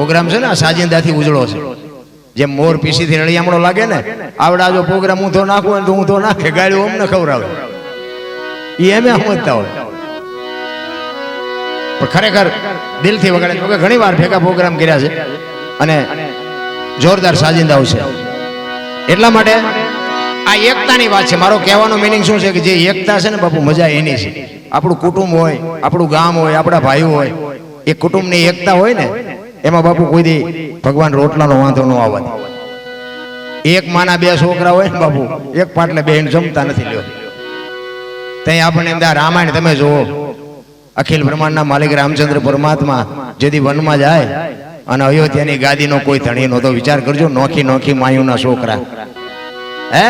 Programme છે ને સાજિંદાથી ઉજળો છે. જેમ મોર પીસીથી રળિયામણો લાગે ને, આવડા જો પ્રોગ્રામ હું તો નાખું હોય ને તો તો નાખે ગાડીઓ અમને ખવડાવે. એ એમે સમજતા હોય. પણ ખરેખર દિલથી વગાડે છે. ઘણી વાર ભેગા પ્રોગ્રામ કર્યા છે અને જોરદાર સાજિંદાઓ છે. એટલા માટે આ એકતાની વાત છે. મારો કહેવાનો મિનિંગ શું છે કે જે એકતા છે ને બાપુ, મજા એની છે. આપણું કુટુંબ હોય, આપણું ગામ હોય, આપણા ભાઈઓ હોય, એ કુટુંબની એકતા હોય ને એમાં બાપુ કોઈ દે ભગવાન રોટલાનો વાંધો ન આવે એક માના બે છોકરા હોય ને બાપુ, એક પાટલે બેન જમતા નથી લ્યો. ત્યાં આપણને એમ રામાયણ તમે જુઓ. અખિલ બ્રહ્માંડના માલિક રામચંદ્ર પરમાત્મા જેથી વનમાં જાય અને અયોધ્યાની ગાદીનો કોઈ ધણી નહોતો, વિચાર કરજો, નોખી નોખી માયુના છોકરા. હે?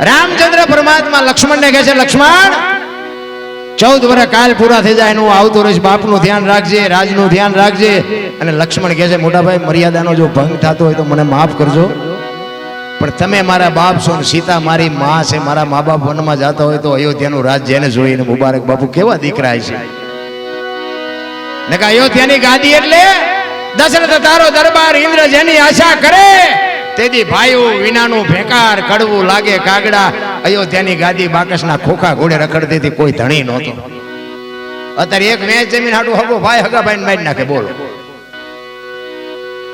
રામચંદ્ર પરમાત્મા લક્ષ્મણને કહે છે, લક્ષ્મણ ચૌદ વર્ષ કાલ પૂરા થઈ જાય એનું આવતું રહીશ બાપનું ધ્યાન રાખજે, રાજનું ધ્યાન રાખજે. અને લક્ષ્મણ કહે છે, મોટાભાઈ, મર્યાદાનો જો ભંગ થતો હોય તો મને માફ કરજો. પણ તમે મારા બાપ છો ને સીતા મારી મા છે, મારા મા બાપ વનમાં જતા હોય તો અયોધ્યાનું રાજ્ય એને જોઈને મુબારક બાપુ કેવા દીકરા છે ને કે અયોધ્યાની ગાદી એટલે દશરથ તારો દરબાર ઇન્દ્ર જેની આશા કરે. તેથી ભાઈઓ વિનાનું ભેકાર, કડવું લાગે, કાગડા. અયોધ્યાની ગાદી બાકસના ખોખા ઘોડે રખડતી કોઈ ધણી નહોતો. અત્યારે એક મેચ જમીન હાટું હગો, ભાઈ હગા ભાઈ મારી નાખે, બોલો.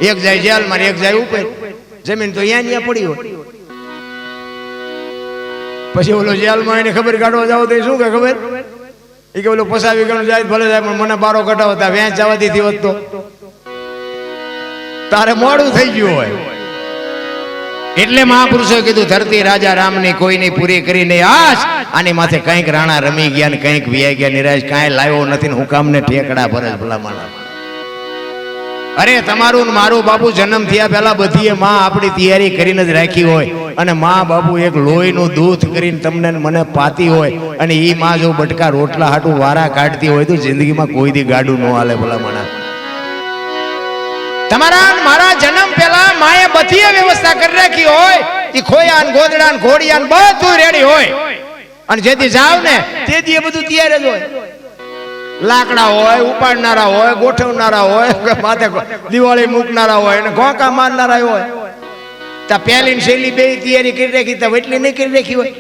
એક જાય જેલમાં, એક જાય ઉપર. જમીન તો અહીંયા ત્યાં પડી હોય. પછી ઓલો જેલમાં એને ખબર કાઢવા જાવ તો શું કે ખબર? એ કે ઓલો પસાવી ગણું જાય ભલે જાય, પણ મને બારો કઢાવતા વેચ જવા દીધી વધતો તારે મોડું થઈ ગયું હોય. એટલે મહાપુરુષોએ કીધું, ધરતી રાજા રામની કોઈની પૂરી કરીને આશ આની માથે કંઈક રાણા રમી ગયા ને કંઈક વિયાઈ ગયા, નિરાશ, કાંઈ લાવ્યો નથી ને હું કામને ઠેકડા ભરે ભલામણ. અરે, તમારું મારું બાપુ જન્મ થયા પહેલા બધીએ માં આપણી તૈયારી કરીને જ રાખી હોય. અને માં બાપુ એક લોહીનું દૂધ કરીને તમને મને પાતી હોય. અને એ માં જો બટકા રોટલા હાટું વારા કાઢતી હોય તો જિંદગીમાં કોઈ દી ગાડું ન હાલે ભલા માણસ તમારા મારા જન્મ પહેલા માએ બધી વ્યવસ્થા કરી રાખી હોય એ ખોયા ને ગોદડા ને ઘોડિયા ને બધું રેડી હોય. અને જેથી જાવ ને તેથી એ બધું તૈયાર જ હોય. લાકડા હોય ઉપાડનારા હોય ગોઠવનારા હોય માથે દિવાળી મૂકનારા હોય અને ઘોંકા મારનારા હોય. તા પહેલી શૈલી બે તૈયારી કરી રાખી તા એટલી નહીં કરી રાખી હોય.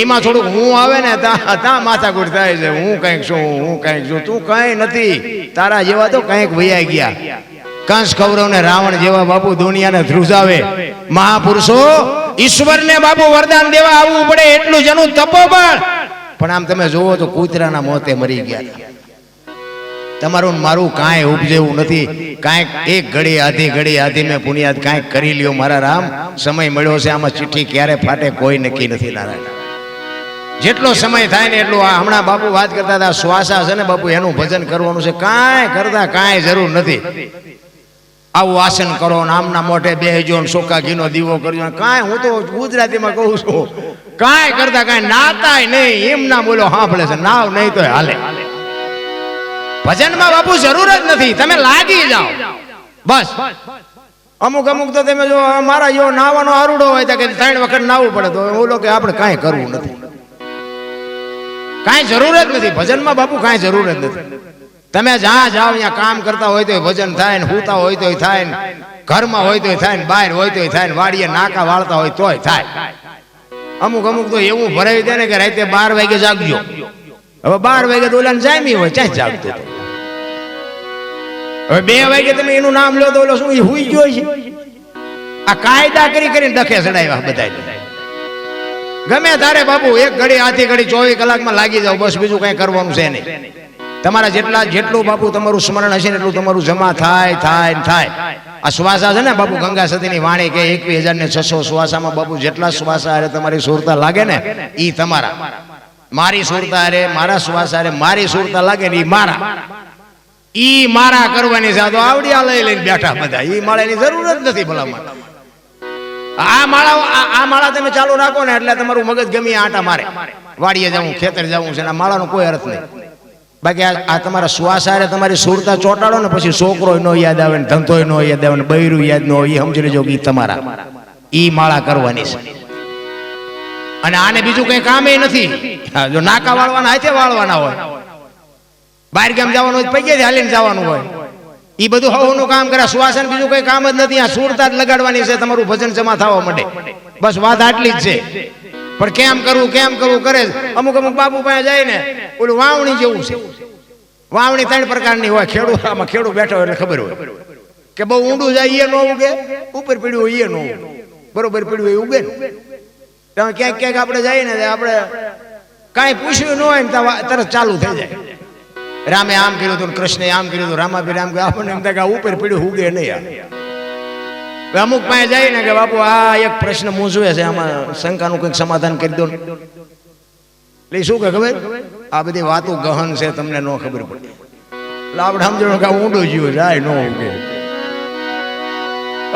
એમાં થોડુંક હું આવે ને તા તા માથાકૂટ થાય છે. હું કંઈક છું હું કંઈક છું. તું કંઈ નથી. તારા જેવા તો કંઈક વૈયા ગયા. કંસ કૌરવ ને રાવણ જેવા બાપુ દુનિયાને ધ્રુજાવે. મહાપુરુષો, ઈશ્વરને બાપુ વરદાન દેવા આવવું પડે એટલું જ એનું તપોબળ. પણ આમ તમે જોવો તો કૂતરાના મોતે મરી ગયા. તમારું મારું કાંઈ ઉપજેવું નથી. કાંઈક એક ઘડી, આધી ઘડી, આધી મેં પુનિયાદ કાંઈક કરી લ્યો મારા રામ. સમય મળ્યો છે, આમાં ચિઠ્ઠી ક્યારે ફાટે કોઈ નક્કી નથી નારાયણ. જેટલો સમય થાય ને એટલું આ હમણાં બાપુ વાત કરતા હતા શ્વાસા છે ને બાપુ, એનું ભજન કરવાનું છે. કાંઈ કરતા કાંઈ જરૂર નથી. આવું આસન કરો ને આમના મોઢે બેહજો ને સોકા ઘીનો દીવો કરજો કાંઈ હું તો ગુજરાતીમાં કહું છું. કાંઈ કરતા કાંઈ નાતાય નહીં, એમ ના બોલો સાંભળે છે. નાવ નહીં તો હાલે. ભજનમાં બાપુ જરૂર જ નથી, તમે લાગી જાઓ. બસ. અમુક અમુક તો તમે જો મારા જો નાવાનો આરુડો હોય તો કે ત્રણ વખત નાવું પડે તો ઓલો કે આપણે કાંઈ કરવું નથી. કાંઈ જરૂર જ નથી. ભજનમાં બાપુ કાંઈ જરૂર જ નથી. તમે જ્યાં જાઓ, ત્યાં કામ કરતા હોય તો ભજન થાય ને હુતા હોય તો થાય ને ઘરમાં હોય તો થાય ને બહાર હોય તો થાય ને વાડીએ નાકા વાળતા હોય તોય થાય. અમુક અમુક તો એવું ભરાવી દે ને કે રાતે બાર વાગે જાગજો. હવે બાર વાગે તો ઓલા જામી હોય ચાય જાગતો હવે બે વાગે તમે એનું નામ લો તો ઓલો શું હુઈ ગયો છે? આ કાયદા કરી કરીને દખે ચડાવ્યા બધા ગમે તારે બાપુ એક ઘડી આથી ઘડી, ચોવીસ કલાકમાં લાગી જાવ બસ બીજું કઈ કરવાનું છે નહીં. તમારા જેટલા જેટલું બાપુ તમારું સ્મરણ હશે ને એટલું તમારું જમા થાય થાય થાય. આ શ્વાસા છે ને બાપુ ગંગા સતીની વાણી કે એકવીસ હજાર ને છસો શ્વાસામાં બાપુ જેટલા શ્વાસા અરે તમારી સુરતા લાગે ને એ તમારા. મારી સુરતા અરે મારા શ્વાસ અરે મારી સુરતા લાગે ને એ મારા. ઈ મારા કરવાની સાધો આવડિયા લઈ લઈને બેઠા બધા. ઈ માળાની જરૂર જ નથી ભલામણ. આ માળા, આ- માળા તમે ચાલુ રાખો ને એટલે તમારું મગજ ગમી, આટા મારે. વાડીએ જવું ખેતર જવું છે માળાનો કોઈ અર્થ નહીં. બાકી આ તમારા શ્વાસ હારે તમારી સુરતા ચોટાડો ને પછી છોકરો નો યાદ આવે ને ધંધો નો યાદ આવે ને બૈરું યાદ ન હોય એ સમજી લેજો કે તમારા. ઈ માળા કરવાની છે. અને આને બીજું કઈ કામે નથી. જો નાકા વાળવાના હાથે વાળવાના હોય. બહાર ગામ જવાનું હોય પૈકે હાલીને જવાનું હોય. એ બધું હવનું કામ કરે શ્વાસન બીજું કઈ કામ જ નથી. આ સુરતા જ લગાડવાની છે, તમારું ભજન જમા થવા માટે બસ વાત આટલી જ છે. પણ કેમ કરવું કેમ કરવું કરે. અમુક અમુક બાપુ પાસે જાય ને ઓલું વાવણી જેવું છે. વાવણી ત્રણ પ્રકારની હોય, ખેડૂત, આમાં ખેડૂત બેઠો એટલે ખબર હોય. કે બહુ ઊંડું જાય એ ન ઉગે. ઉપર પીડ્યું હોય એ ન ઉગે. બરોબર પીડ્યું એ ઉગે તમે ક્યાંક ક્યાંક આપણે જઈએ ને, આપણે કાંઈ પૂછ્યું ન હોય ને તરત ચાલુ થઈ જાય. રામે આમ કર્યું હતું કૃષ્ણે આમ કર્યું હતું, રામાભી રામ આપણને એમ થાય કે ઉપર પીડ્યું ઉગે નહીં અમુક પાસે જાય ને કે બાપુ, આ એક પ્રશ્ન મૂંઝવે છે, આમાં શંકાનું કંઈક સમાધાન કરી દો એટલે શું કે ખબર? આ બધી વાતો ગહન છે, તમને ન ખબર પડે. એટલે આપણે સમજણ કે ઊંડું જીવ જાય ન ઉગે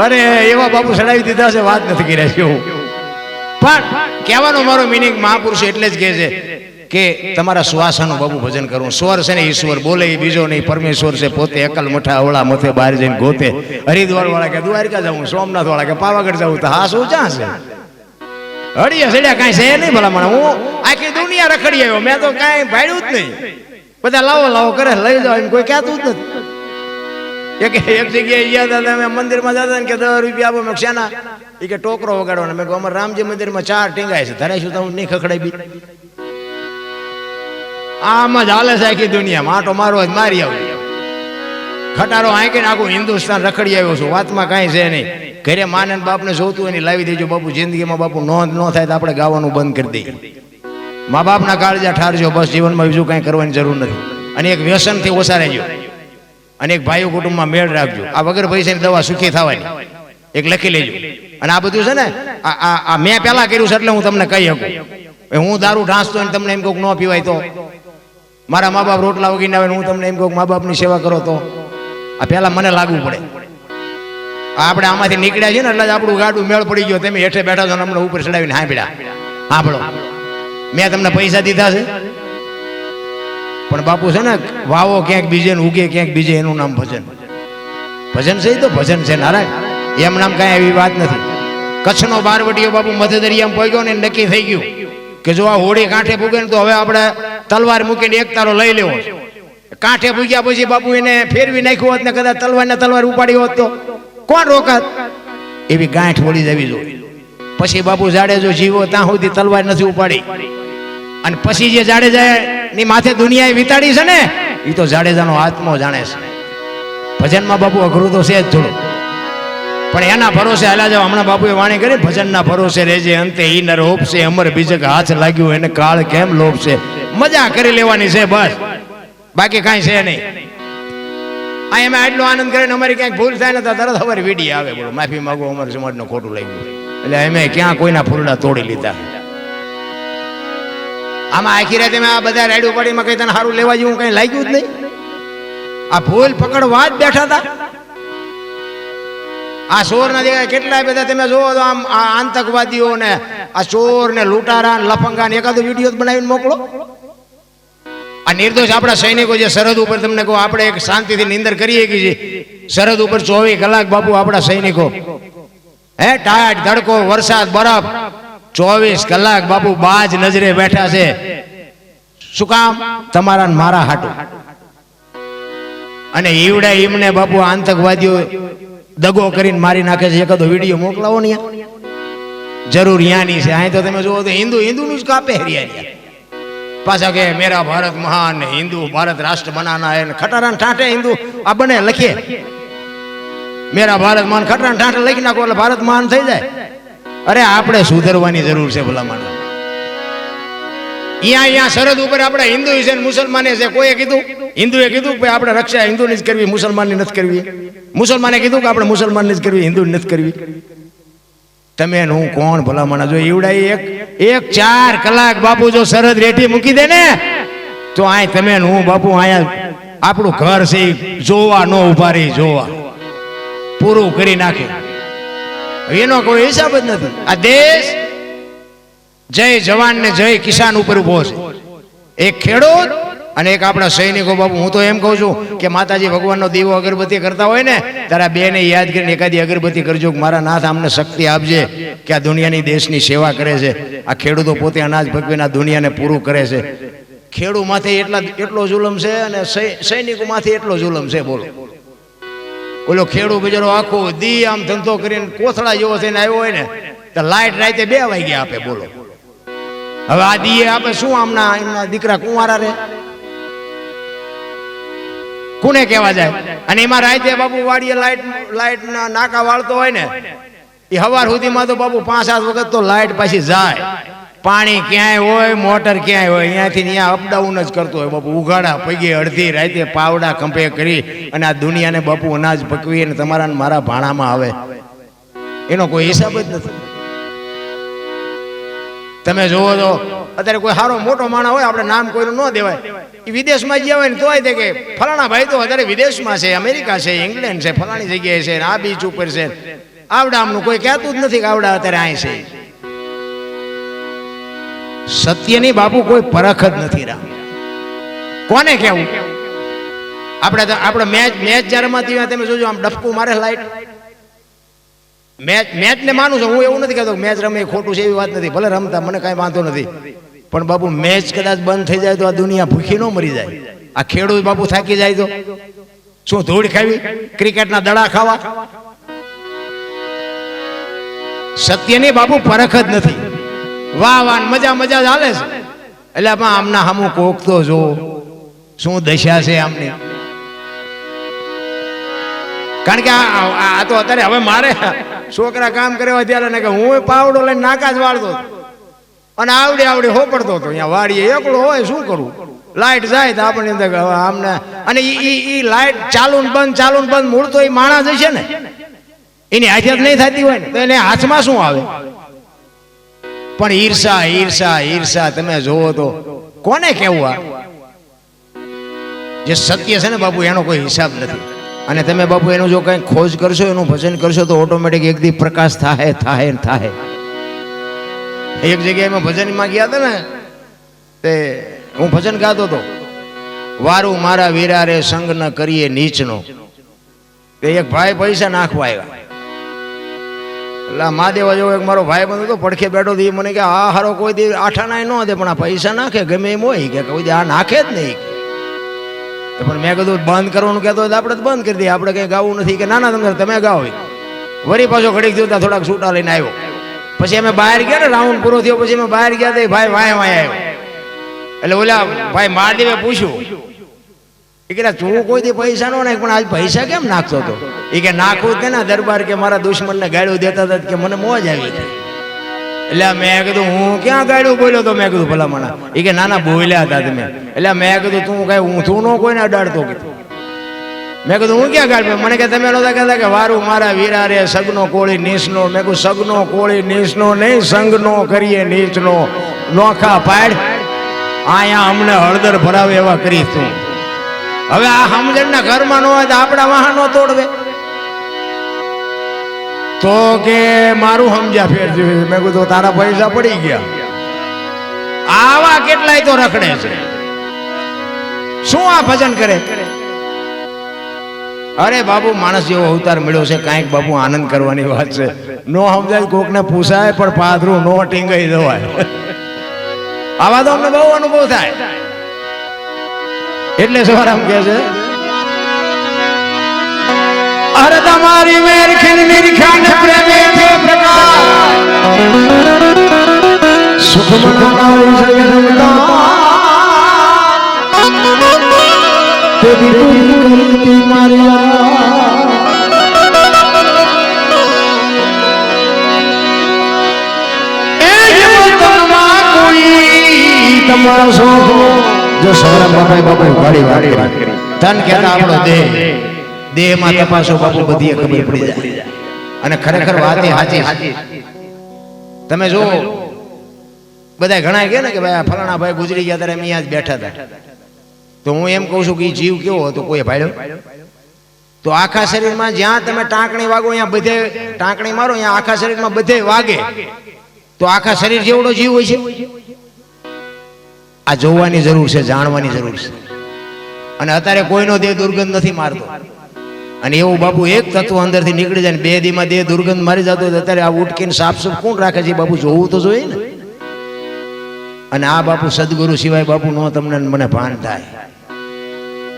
અરે, એવા બાપુ ચડાવી દીધા છે, વાત નથી કર્યા છે એવું પણ કહેવાનો મારો મિનિંગ મહાપુરુષ એટલે જ કહે છે કે તમારા શ્વાસનું બાબુ ભજન કરવું સ્વર છે ને ઈશ્વર બોલે બીજો નહીં. પરમેશ્વર છે, પોતે એકલ મઠા અવળા મથે બહાર જઈને ગોતે. હરિદ્વાર વાળા કે, દ્વારકા જાઉં સોમનાથ વાળા કે, પાવાગઢ જવું તો હા, શું ચા છે? હળીએ સડ્યા કાંઈ છે નહીં ભલા મને હું આખી દુનિયા રખડી આવ્યો. મેં તો કાંઈ ભાડ્યું જ નહીં. બધા લાવો લાવો, કરે, લઈ જાઓ. એમ કોઈ કહેતું જ નથી. એક એક જગ્યાએ ગયા હતા અમે મંદિરમાં જતા કે દસ રૂપિયા આપો. મેં શાના? એ કે, ટોકરો વગાડવાનો. મેં અમારે રામજી મંદિરમાં ચાર ટીંગાય છે. ધરાય શું તો હું નહીં ખખડાઈ બી આમ જ હાલે છે આખી દુનિયામાં આટો મારો જ મારી આવ્યો ખટારો આંકીને આખું હિન્દુસ્તાન રખડી આવ્યો છું. વાતમાં કાંઈ છે નહીં. ઘરે માને બાપને જોતું હોય ને લાવી દેજો બાપુ. જિંદગીમાં બાપુ નોંધ ન થાય તો આપણે ગાવાનું બંધ કરી દઈએ. મા બાપના કાળજા ઠારજો. બસ જીવનમાં બીજું કાંઈ કરવાની જરૂર નથી. અને એક વ્યસનથી ઓછા રહેજો. અને એક ભાઈઓ કુટુંબમાં મેળ રાખજો. આ વગર પૈસાની દવા સુખી થવાની. એક લખી લેજો. અને આ બધું છે ને, આ મેં પહેલાં કર્યું છે એટલે હું તમને કહી શકું. હું દારૂ ઢાંસતો તમને એમ કહું કે ન પીવાય તો. મારા મા બાપ રોટલા વગીને આવે હું તમને એમ કહું મા બાપની સેવા કરો તો. આ પહેલા મને લાગવું પડે. આપણે આમાંથી નીકળ્યા છીએ ને એટલે જ આપણું ગાડું મેળ પડી ગયો. તમે હેઠે બેઠા છો ને હમણાં ઉપર ચડાવીને હાંભળ્યા. સાંભળો મેં તમને પૈસા દીધા છે. પણ બાપુ છે ને, વાવો ક્યાંક બીજે ને ઉગે ક્યાંક બીજે, એનું નામ ભજન. ભજન છે તો ભજન છે, નારાયણ. એમ નામ કાંઈ એવી વાત નથી. કચ્છનો બારવટીઓ બાપુ મધ્ય દરિયામાં પહોંચ્યો ને નક્કી થઈ ગયું. કે જો આ હોળી કાંઠે પૂગે ને તો હવે આપણે તલવાર મૂકીને એક તારો લઈ લેવો. કાંઠે પૂગ્યા પછી બાપુ એને ફેરવી નાખ્યો હોત ને કદાચ તલવાર ને તલવાર ઉપાડી હોત તો કોણ રોકાત? એવી ગાંઠ વળી જવી જોઈએ પછી બાપુ જાડેજો જીવો ત્યાં સુધી તલવાર નથી ઉપાડી. અને પછી જે જાડેજા ની માથે દુનિયાએ વિતાડી છે ને એ તો જાડેજાનો આત્મો જાણે છે. ભજનમાં બાપુ અઘરું તો છે જ થોડું પણ એના ભરોસે હાલ્યા જાવ હમણાં બાપુએ વાણી કરી, ભજનના ભરોસે રહેજે, અંતે ઈ નર હોપશે અમર બીજક હાથ લાગ્યું, એને કાળ કેમ લોપશે મજા કરી લેવાની છે, બસ. બાકી કાંઈ છે નહીં. આ એમાં આટલો આનંદ કરીને અમારી ક્યાંક ભૂલ થાય ને તો તરત અમારી વીડી આવે, બોલો. માફી માગો, અમારે સમાજનું ખોટું લાગ્યું. એટલે અમે ક્યાં કોઈના ફૂલડા તોડી લીધા. આમાં આખી રાતે મેં આ બધા રાઈડ પડીમાં કઈ તને સારું લેવા જેવું કઈ લાગ્યું જ નહીં? આ ભૂલ પકડવા જ બેઠા હતા. આ ચોર ના દેખાય કેટલા બધા તમે જોવો તો આમ આ આતંકવાદીઓ ને આ ચોર ને લૂંટારા લફંગા ને એકાદો વીડિયો બનાવીને મોકલો. આ નિર્દોષ આપણા સૈનિકો જે સરહદ ઉપર તમને કહો, આપણે એક શાંતિથી નિંદર કરીએ કે સરહદ ઉપર ચોવીસ કલાક બાપુ આપણા સૈનિકો. હે ટાટ ધડકો, વરસાદ, બરફ. ચોવીસ કલાક બાપુ બાજ નજરે બેઠા છે. શું કામ? તમારા મારા હાટું. અને ઈવડે ઈમને બાપુ આતંકવાદીઓ દગો કરીને મારી નાખે છે, એકાદો વીડિયો મોકલાવો ને જરૂર યાની છે. અહીં તો તમે જુઓ તો હિન્દુ, હિન્દુનું જ કાપે હરિયા પાછા કે મેરા ભારત મહાન હિન્દુ, ભારત રાષ્ટ્ર બનાના હે ખટારાન ઠાઠે હિન્દુ, આ બને લખીએ. મેરા ભારત મહાન ખટારાન ઠાઠે લખી નાખો એટલે ભારત મહાન થઈ જાય. અરે આપણે સુધરવાની જરૂર છે ભલામણ. અહીંયા અહીંયા સરહદ ઉપર આપણે હિન્દુ છે મુસલમાને છે, કોઈએ કીધું? હિન્દુએ કીધું કે આપણે રક્ષા હિન્દુની જ કરવી, મુસલમાનની નથી કરવી. મુસલમાને કીધું કે આપણે મુસલમાનની જ કરવી, હિન્દુની નથી કરવી. તમે હું કોણ ભલામણ? જો ઈવડા એક એક ચાર કલાક બાપુ જો સરહદ રેઠી મૂકી દે ને, તો આય તમે હું બાપુ અહીંયા આપણું ઘર છે જોવા નો ઊભા રહી, જોવા. પૂરું કરી નાખે. એનો કોઈ હિસાબ જ નથી. આ દેશ જય જવાન ને જય કિસાન ઉપર ઊભો છે. એક ખેડૂત અને એક આપણા સૈનિકો બાબુ હું તો એમ કહું છું કે માતાજી ભગવાનનો દીવો અગરબત્તી કરતા હોય ને તારા બેને યાદ કરીને એકાદી અગરબત્તી કરજો કે મારા નાથ અમને શક્તિ આપજે કે આ દુનિયાની દેશની સેવા કરે છે. આ ખેડૂતો પોતે અનાજ ભગવીને આ દુનિયાને પૂરું કરે છે. ખેડૂ માથે એટલા, એટલો જુલમ છે અને સૈ- સૈનિકો માથે એટલો જુલમ છે, બોલો. ઓલો ખેડૂત બિચારો આખો દી આમ ધંધો કરીને કોથળા જેવો થઈને આવ્યો હોય ને, તો લાઇટ રાતે બે વાગ્યા આપે, બોલો. હવે આ દીએ આપે, શું આમના, એમના દીકરા કુંવારા રે? કોને કહેવા જાય? અને એમાં રાતે બાપુ વાડીએ લાઈટ લાઈટ નાકા વાળતો હોય ને એ હવાર સુધીમાં તો બાપુ પાંચ સાત વખત તો લાઈટ પાછી જાય. પાણી ક્યાંય હોય મોટર ક્યાંય હોય અહીંયાથી ત્યાં અપડાઉન જ કરતો હોય. બાપુ ઉઘાડા પગે અડધી રાતે પાવડા કંપે કરી અને આ દુનિયાને બાપુ અનાજ પકવી અને તમારા મારા ભાણામાં આવે. એનો કોઈ હિસાબ જ નથી. તમે જોવો તો અત્યારે કોઈ સારો મોટો માણસ હોય, આપણે નામ કોઈનું ન દેવાય. એ વિદેશમાં ગયા હોય ને તોય તે કે ફલાણા ભાઈ તો અત્યારે વિદેશમાં છે, અમેરિકા છે, ઇંગ્લેન્ડ છે, ફલાણી જગ્યાએ છે આ બીચ ઉપર છે. આવડા આમનું કોઈ કહેતું જ નથી કે આવડા અત્યારે અહીં છે. સત્યની બાપુ કોઈ પરખ જ નથી રામ કોને કેવું આપણે આપણે મેચ મેચ જ્યારે રમાતી તમે જોજો, આમ ડફકું મારે લાઈટ મેચ મેચ ને માનું છું. હું એવું નથી કહેતો મેચ રમે ખોટું છે એવી વાત નથી. ભલે રમતા, મને કાંઈ વાંધો નથી. પણ બાપુ, મેચ કદાચ બંધ થઈ જાય તો આ દુનિયા ભૂખી ન મરી જાય. આ ખેડૂત બાપુ થાકી જાય તો. શું ધૂળ ખાવી? ક્રિકેટના દડા ખાવા? સત્યની બાપુ પરખ જ નથી. વાહ વાહ મજા મજા મજા ચાલે છે. એટલે આમાં આમના હમું કોક તો જો શું દશા છે આમની? કારણ કે આ તો અત્યારે હવે મારે છોકરા કામ કરે ત્યારે ને કે હું પાવડો લઈને નાકા જ વાળતો. અને આવડે આવડે હોપડતો હતો. અહીંયા વાડીએ એકલો હોય, શું કરું? લાઈટ જાય તો આપણને અંદર આમને અને એ એ ઈ લાઈટ ચાલુ ને બંધ, ચાલુ ને બંધ, મૂળ તો એ માણસ હશે ને. એની હાજત નહીં થતી હોય ને. તો એને હાથમાં શું આવે? પણ ઈર્ષા ઈર્ષા ઈર્ષા, તમે જોવો તો કોને કેવું આ? જે સત્ય છે ને બાપુ, એનો કોઈ હિસાબ નથી. અને તમે બાપુ એનું જો કંઈ ખોજ કરશો, એનું ભજન કરશો, તો ઓટોમેટિક એક દી પ્રકાશ થાય થાય થાય એક જગ્યાએ ભજનમાં ગયા હતા ને, તે હું ભજન ગાતો હતો. વારું મારા વીરારે સંગ ન કરીએ નીચનો. તે એક ભાઈ પૈસા નાખવા આવ્યા. એટલે મહાદેવ જેવો એક મારો ભાઈ બંધ હતો, પડખે બેઠો હતો ઈ મને કે, આ હારો કોઈ દી આઠા નાય ન દે, પણ આ પૈસા નાખે, ગમે એમ હોય. કે કોઈ દી આ નાખે જ નહીં. પણ મેં કીધું, બંધ કરવાનું કહેતો હોય તો આપણે બંધ કરી દઈએ. આપણે કંઈ ગાવું નથી કે ના ના તમે તમે ગાઓ વળી પાછો ઘડીક જોતા થોડાક છૂટા લઈને આવ્યો. પછી અમે બહાર ગયા ને, રાઉન્ડ પૂરો થયો, પછી અમે બહાર ગયા તો ભાઈ વાય વાય આવ્યો. એટલે ઓલા ભાઈ મહાદેવે પૂછ્યું, એ કે તું કોઈ પૈસા નો નાખ, પણ આજ પૈસા કેમ નાખતો હતો? એ કે નાખવું જ ને દરબાર કે મારા દુશ્મનને ગાળ્યું દેતા હતા કે મને મોજ આવી ગઈ. એટલે મેં કીધું, હું ક્યાં ગાડ્યું બોલ્યો તો મેં કીધું, ભલામણા. એ કે નાના બોલ્યા હતા તમે એટલે મેં કીધું, તું કઈ ઊંધું ન કોઈને અડાડતો કીધું મેં કીધું, હું ક્યાં ગાડ્યો મને કે, તમે નહોતા કહેતા કે વારું મારા વીરા રે, સગનો કોળી નીસનો મેં કીધું, સગનો કોળી નીસનો નહીં, સંગનો કરીએ નીચનો. નોખા પાડ, આયા અમને હળદર ભરાવે એવા કરી તું હવે આ સમજણના ઘરમાં ન હોય તો આપણા વાહનો તોડવે તો કે મારું સમજ્યા ફેર જોયું મેં કીધું, તારા પૈસા પડી ગયા. આવા કેટલાય તો રખડે છે. શું આ ભજન કરે? અરે બાબુ, માણસ જેવો અવતાર મળ્યો છે, કાંઈક બાબુ આનંદ કરવાની વાત છે. નો સમજાય કોકને પૂછાય, પણ પાથરું નો ટીંગાઈ જવાય. આવા તો અમને બહુ અનુભવ થાય. એટલે સવારામ કહે છે અરે તમારી મેર ખીર નિરખાન પ્રેમે થે પ્રકાશ. સુખ મનાવી જગદંબા તેરી કરતી મારિયા તમારો શોખ જો સૌરભ બાપા બાપા વાળી વાત કરી ધન કહેતા આપણો દેહ. દેહમાં તપાસો બાપુ બધી ખબર પડી જાય. અને ખરેખર વાત એ સાચી તમે જો બધા ઘણા કે ને કે ભાઈ ફલાણા ભાઈ ગુજરી ગયા ત્યારે અહીંયા જ બેઠા હતા. તો હું એમ કહું છું કે જીવ કેવો હતો? કોઈ ભાડ્યો તો આખા શરીરમાં જ્યાં તમે ટાંકણી વાગો અહીંયા બધે ટાંકણી મારો અહીંયા આખા શરીરમાં બધે વાગે. તો આખા શરીર જેવડો જીવ હોય છે. આ જોવાની જરૂર છે જાણવાની જરૂર છે. અને અત્યારે કોઈનો દેહ દુર્ગંધ નથી મારતો. અને એવું બાપુ એક તત્વ અંદરથી નીકળી જાય બે દીમાં દેહ દુર્ગંધ મારી જતો અત્યારે આ ઉટકીને સાફ સુફ કોણ રાખે છે? બાબુ જોવું તો જોઈએ ને. અને આ બાપુ સદગુરુ સિવાય બાપુ નો તમને મને ભાન થાય.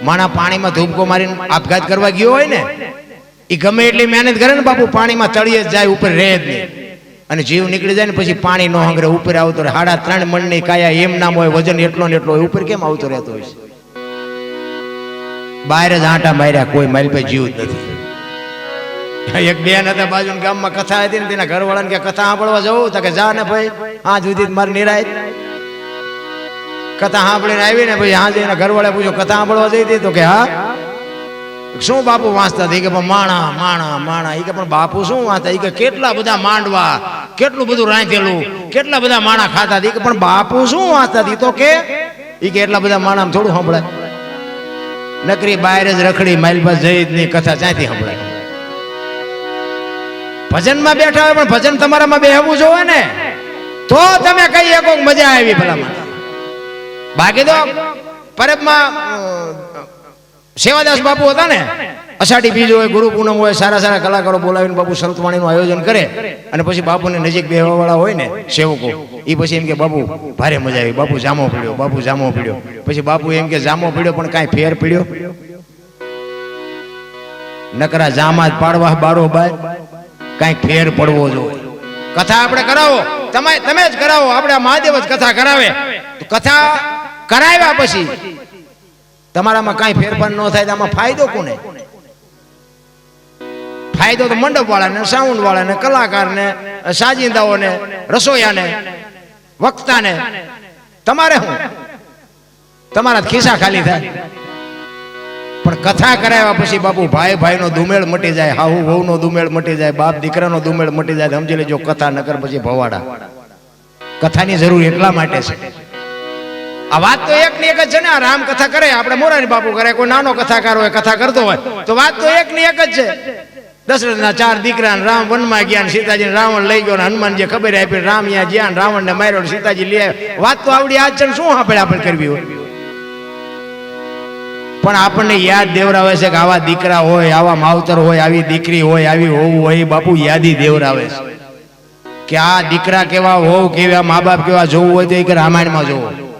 માણા પાણીમાં ધૂપકો મારીને આપઘાત કરવા ગયો હોય ને, એ ગમે એટલી મહેનત કરે ને બાપુ, પાણીમાં તળીએ જાય, ઉપર રહે જ નહીં. અને જીવ નીકળી જાય ને પછી પાણી નો હંગરે, ઉપર આવતો રહે. સાડા ત્રણ મણની કાયા એમ નામ હોય, વજન એટલો ને એટલો હોય, ઉપર કેમ આવતો રહેતો હોય છે? બહાર જ આંટા માર્યા, કોઈ મારી પાસે જીવ જ નથી. એક બેન હતા બાજુ ગામમાં કથા હતી ને તેના ઘરવાળાને કે કથા સાંભળવા જવું? તો કે, જા ને ભાઈ આ જુદી મારી નિરાય. કથા સાંભળીને આવી ને પછી હા જઈને ઘરવાળા પૂછ્યું, કથા સાંભળવા જઈ હતી? તો કે, હા. શું બાપુ વાંચતા હતા? કે માણા માણા માણા. ઈ કે, પણ બાપુ શું વાંચતા? ઈ કે, કેટલા બધા માંડવા, કેટલું બધું રાંધેલું, કેટલા બધા માણા ખાતા હતા? કે, પણ બાપુ શું વાંચતા તો કે, ઈ કે, એટલા બધા માણા થોડું સાંભળાય નકરી બહાર જ રખડી માઇલ પાસે જઈ ની કથા ક્યાંથી સંભળાય? ભજનમાં બેઠા હોય પણ ભજન તમારામાં બેહવું જોવે ને? તો તમે કહી શકો મજા આવી ભલામાં બાકી તો પરબમાં સેવાદાસ બાપુ હતા ને? અષાઢી બીજ હોય, ગુરુ પૂનમ હોય, સારા સારા કલાકારો બોલાવીને બાપુ સંતવાણીનું આયોજન કરે અને પછી બાપુને નજીક બેહવાવાળા હોય ને સેવકો એ પછી એમ કે બાપુ, ભારે મજા આવી. બાપુ જામો પીડ્યો, બાપુ જામો પીડ્યો. પછી બાપુ એમ કે જામો પીડ્યો, પણ કાંઈ ફેર પીડ્યો? નકરા જામા જ પાડવા બારો બાર કાંઈક ફેર પડવો જોઈએ કથા આપણે કરાવો. તમે તમે જ કરાવો. આપણે મહાદેવ જ કથા કરાવે. કથા કરાવ્યા પછી તમારામાં કાંઈ ફેરફાર ન થાય તો આમાં ફાયદો કોને? ફાયદો તો મંડપ વાળાને સાઉન્ડ વાળાને કલાકારને, સાજિંદાઓને રસોયાને વક્તાને. તમારે હું? તમારા ખિસ્સા ખાલી થાય. પણ કથા કરાવ્યા પછી બાપુ, ભાઈ, ભાઈનો દુમેળ મટી જાય, હાહુ, વહુનો દુમેળ મટી જાય, બાપ દીકરાનો દુમેળ મટી જાય, સમજી લેજો, કથા નકર પછી ભવાડા. કથાની જરૂર એટલા માટે છે. આ વાત તો એક ની એક જ છે ને, આ રામ કથા કરે, આપણે મોરારી બાપુ કરે કોઈ નાનો કથાકાર હોય, કથા કરતો હોય, તો વાત તો એક ની એક જ છે. દશરથના ચાર દીકરા રામ વનમાં ગયા ને સીતાજી રાવણ લઈ ગયો ને હનુમાનજી ખબર આપી રામ અહીંયા રાવણ ને માર્યો ને સીતાજી લે. વાત તો આવડી ને શું આપણે આપણે કરવી હોય? પણ આપણને યાદ દેવરાવે છે કે આવા દીકરા હોય, આવા માવતર હોય, આવી દીકરી હોય, આવી હોવું હોય બાપુ યાદી દેવરાવે છે. કે આ દીકરા કેવા હોવ કેવા, મા બાપ કેવા જોવું હોય તો એ રામાયણમાં જોવો.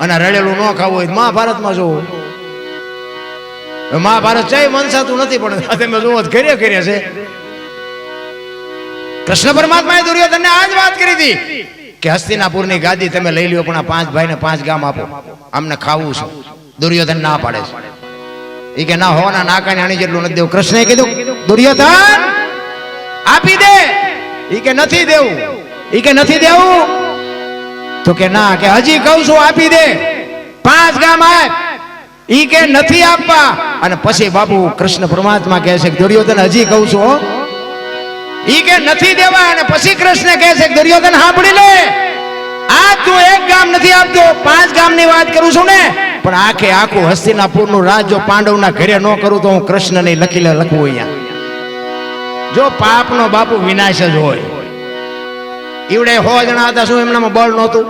અને રડેલું ન ખાવું હોય મહાભારતમાં જોવો. મહાભારત જય વંશાતું નથી, પણ તમે તો ઘરે ઘરે છે. કૃષ્ણ પરમાત્માએ દુર્યોધનને આ જ વાત કરી હતી કે હસ્તિનાપુરની ગાદી તમે લઈ લ્યો, પણ આ પાંચ ભાઈને પાંચ ગામ આપો. અમને ખાવું છે. દુર્યોધન ના પાડે છે. એ કે, ના હોવાના નાકાને આણી જેટલું નથી દેવું. કૃષ્ણએ કીધું, દુર્યોધન, આપી દે. એ કે, નથી દેવું. એ કે, નથી દેવું? તો કે, ના. કે, હજી કહું છું, આપી દે. પાંચ ગામ આપ. ઈ કે નથી આપવા. અને પછી બાપુ કૃષ્ણ પરમાત્મા કહે છે કે દુર્યોધન, હજી કહું છું. ઈ કે નથી દેવા અને પછી કૃષ્ણ કહે છે દુર્યોધન, સાંભળી લે. આ તું એક ગામ નથી આપતો, પાંચ ગામની વાત કરું છું ને. પણ આખે આખું હસ્તિનાપુરનું રાજ જો પાંડવના ઘરે ન કરું તો હું કૃષ્ણને લખી લે લખવું અહીંયા. જો પાપનો બાપુ વિનાશ જ હોય. ઈવડે હો જણા હતા, શું એમનામાં બળ નહોતું?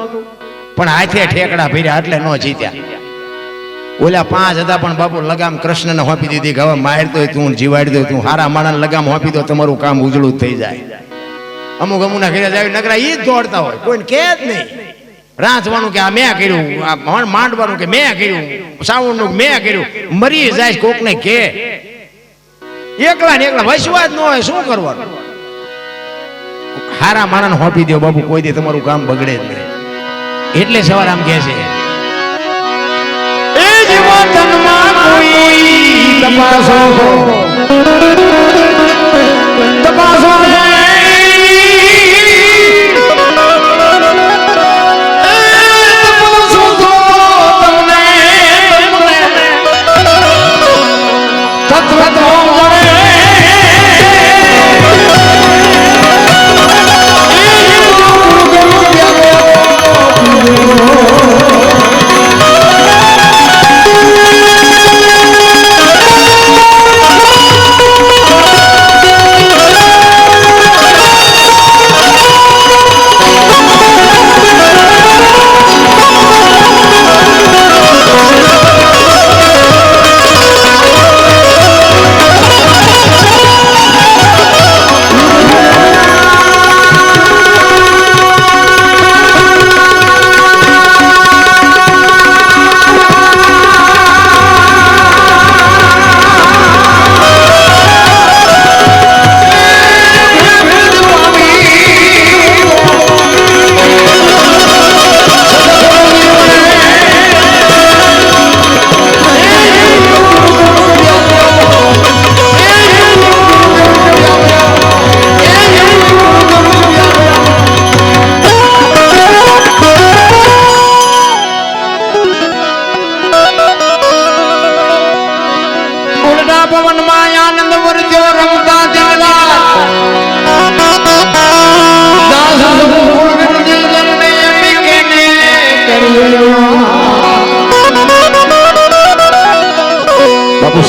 પણ હાથે ઠેકડા ભીર્યા એટલે ન જીત્યા. ઓલા પાંચ હતા પણ બાપુ લગામ કૃષ્ણને હોપી દીધી ગવા મારતો હોય તું જીવાડી દો તું. હારા માણસ લગામ હોપી દો, તમારું કામ ઉજળું થઈ જાય. અમુક અમુક ઘરે જાય, નકરા ઈ જ દોડતા હોય. કોઈને કે જ નહીં. રાંચવાનું કે આ મેં કર્યું, આ માંડવાનું કે મેં કર્યું, સાવણનું મેં કર્યું. મરી જાય કોકને કે. એકલા ને એકલા વસવા જ ન હોય, શું કરવાનું? હારા માણસ હોપી દો બાપુ, કોઈ દે તમારું કામ બગડે જ નહીં. એટલે સવાર આમ કહે છે. એ જીવનમાં કોઈ તપાસો.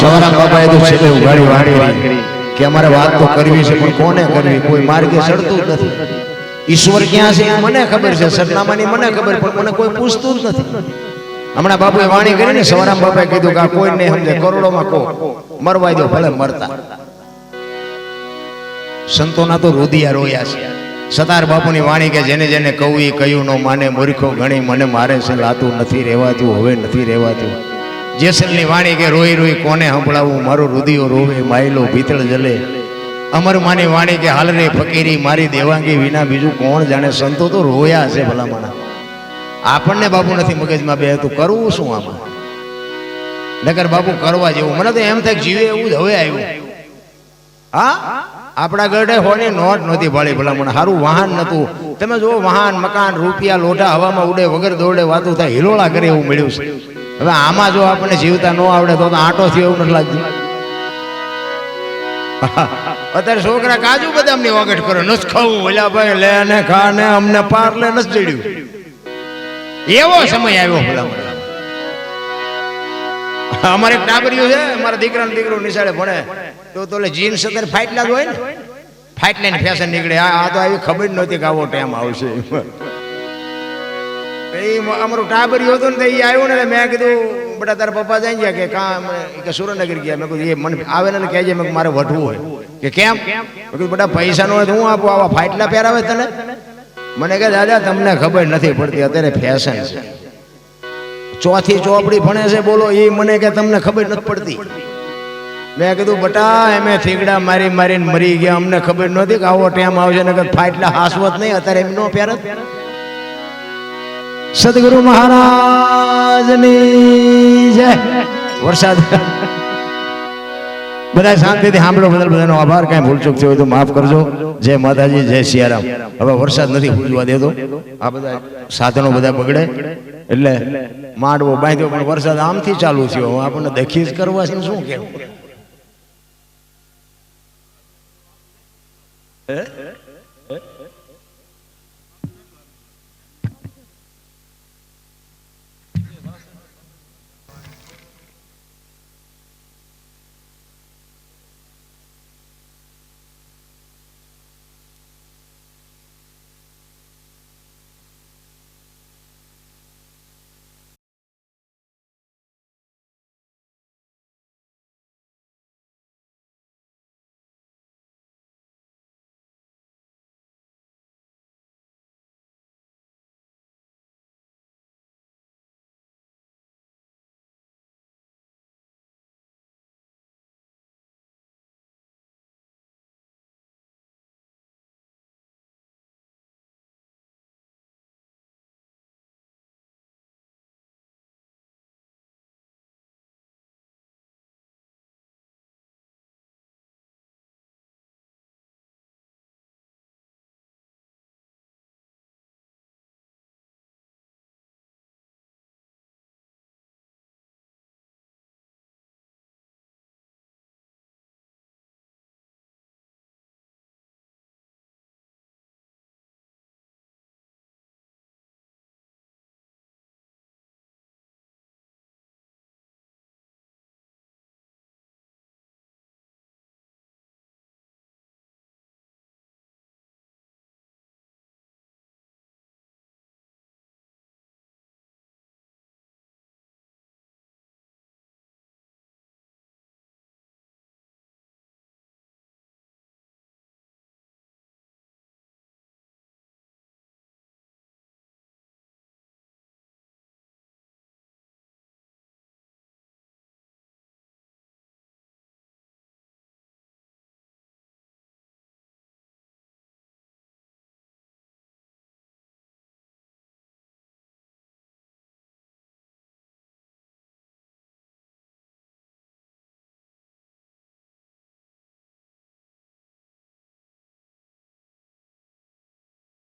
બાપુ સવારામ બાપાએ તો છેલ્લે ઉઘાડી વાત કરી. કે અમારે વાત તો કરવી છે પણ કોને કરવી? કોઈ માર્ગે ચડતું જ નથી. ઈશ્વર ક્યાં છે મને ખબર છે સરનામાની મને ખબર પણ મને કોઈ પૂછતું જ નથી. હમણાં બાપુએ વાણી કરી ને સવારામ બાપાએ કીધું કે આ કોઈ નહીં સમજે કરોડોમાં કો મરવા દો ભલે મરતા. સંતોના તો રોદિયા રોયા છે. સતાર બાપુની વાણી કે જેને જેને કહું એ કહ્યું ન માને મૂર્ખો ગણી મને મારે છે લાતું નથી રહેવાતું હવે નથી રહેવાતું. જેસલની વાણી કે રોઈ રોઈ કોને સંભળાવું? મારું રુદિયો રોવે, માયલો ભીતળ જલે. અમર માની વાણી કે હાલ રે ફકીરી મારી દેવાંગી વિના બીજું કોણ જાણે? સંતો તો રોયા છે ભલામણા. આપણને બાપુ નથી મગજમાં બે, તું કરવું શું આમાં? નગર બાપુ કરવા જેવું. મને તો એમ થાય જીવે એવું જ હવે આવ્યું. હા? આપણા ગઢે હોની નોટ નહોતી ભાળી ભલામણ. સારું વાહન નહોતું. તમે જુઓ, વાહન, મકાન, રૂપિયા લોટા હવામાં ઉડે, વગર દોડે વાતું થાય. હિલોળા કરે એવું મળ્યું છે. હવે આમાં જો આપણને જીવતા ન આવડે તો આંટો થયો એવું નથી લાગતું. અત્યારે છોકરા કાજુ બદામની વગટ કરે. નસ ખાવું. ઓલા ભાઈ, લે ને ખા ને અમને પાર લે. નસ ચડ્યું. એવો સમય આવ્યો ભલા અમારે એક ટાબરિયું છે, મારા દીકરા દીકરો નિશાળે ભણે. તો તો જીન્સ અત્યારે ફાઇટ જ હોય ને? ફાઇટ લઈને ફેશન નીકળે. આ તો આવી ખબર જ નહોતી કે આવો ટાઈમ આવશે. અમારું ટાબરિયું હતું ને તો એ આવ્યું ને મેં કીધું, બેટા, તારા પપ્પા જાય ગયા કે કાં કે સુરેન્દ્રનગર ગયા. મેં કીધું, એ મને આવે ને કહેજે, મેં મારે વઢવું હોય. કે કેમ? મેં કીધું, બેટા, પૈસા નો હું આપું, આવા ફાટલા પહેરાવે તને? મને કહે દાદા, તમને ખબર નથી પડતી, અત્યારે ફેશન છે. ચોથી ચોપડી ભણે છે, બોલો એ મને કે, તમને ખબર નથી પડતી. મેં કીધું, બટા, એમે થીગડા મારી મારીને મરી ગયા, અમને ખબર નહોતી કે આવો ટાઈમ આવશે ને ફાટલા હાસવત નહીં, અત્યારે એમ નો પહેરત. સદગુરુ મહારાજની જય. વરસાદ. બધા શાંતિથી સાંભળો બદલ બધાનો આભાર. કાંઈ ભૂલચૂક થયો હોય તો માફ કરજો. જય માતાજી, જય સિયારામ. હવે વરસાદ નથી, ભૂલવા દેતો. આ બધા સાધનો બધા બગડે. એટલે માંડવો બાંધ્યો, પણ વરસાદ આમથી ચાલુ થયો. આપણને દખી જ કરવા છે શું કેવું?